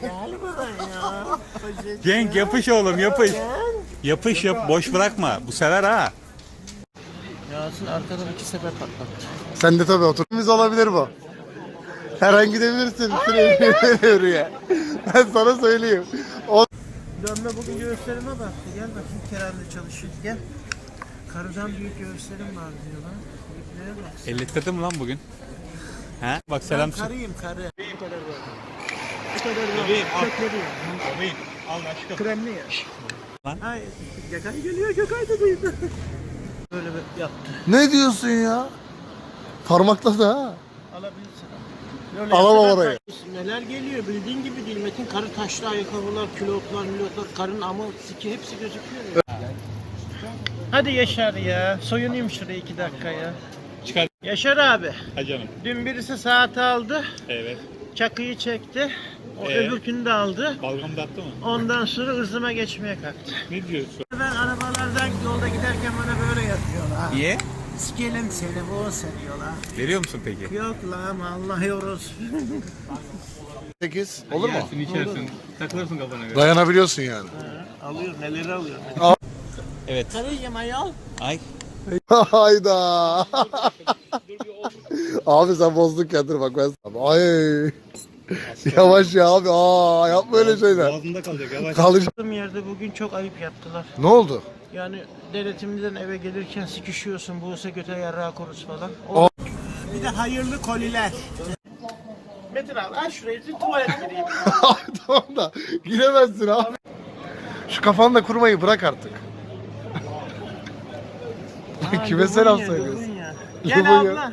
Gel buraya. Cenk yapış oğlum yapış. Yapış yap boş bırakma. Bu sever ha. Yasin arkadan iki sefer patlattı. Sen de tabii oturmamız olabilir bu. Her an gidebilirsin. Ben sana söyleyeyim. O... Dönme bugün göğüslerime baktı. Gel bakayım Kerem'le çalışıyor. Gel. Karıdan büyük göğüslerim var diyorlar. Büyüklere bak. Ellettirdin mi lan bugün? He? Bak selam. Ben karıyım karı. Bu kadar böyle. Bu kadar Bebeğim, al. Bebeğim al aşkım. Kremli ya. Lan. Ay, Gökay geliyor, Gökay da duydu. Böyle bir yaptı. Ne diyorsun ya? Parmakla da ha. Alabilirsin. Böyle Alamam orayı. Neler geliyor bildiğin gibi değil. Metin karı taşlı ayakkabılar, külotlar, milotlar, karın ama siki hepsi gözüküyor. ya. Hadi Yaşar ya. Soyunayım şuraya iki dakika ya. Çıkar. Yaşar abi. Ha canım. Dün birisi saati aldı. Evet. Çakıyı çekti. O Ee? öbürkünü de aldı. Balgam da attı mı? Ondan sonra ırzıma geçmeye kalktı. Ne diyorsun? Ben arabalardan yolda giderken bana böyle yapıyorlar. Niye? Sikelim seni bu seriyorlar. Veriyor musun peki? Yok lan Allah yoruz. 8. Olur mu? Yersin içersin. Takılırsın kafana göre. Dayanabiliyorsun yani. alıyor neleri alıyor. Evet. Karıcığım ayol. Ay. Hayda. Abi sen bozdun kendini bak ben sana. Ay. Yavaş ya abi. Aa yapma öyle şeyler. Boğazında kalacak yavaş. Kalacak. Bizim yerde bugün çok ayıp yaptılar. Ne oldu? Yani denetimden eve gelirken sıkışıyorsun, buğsa göte yarrağı korus falan. O- Bir de hayırlı koliler. Metin abi aç şurayı bir tuvalet gireyim. Abi tamam da giremezsin abi. Şu kafanla kurmayı bırak artık. Ha, Kime selam Lubunya, söylüyorsun? Lubunya. Gel Lubunya. abla.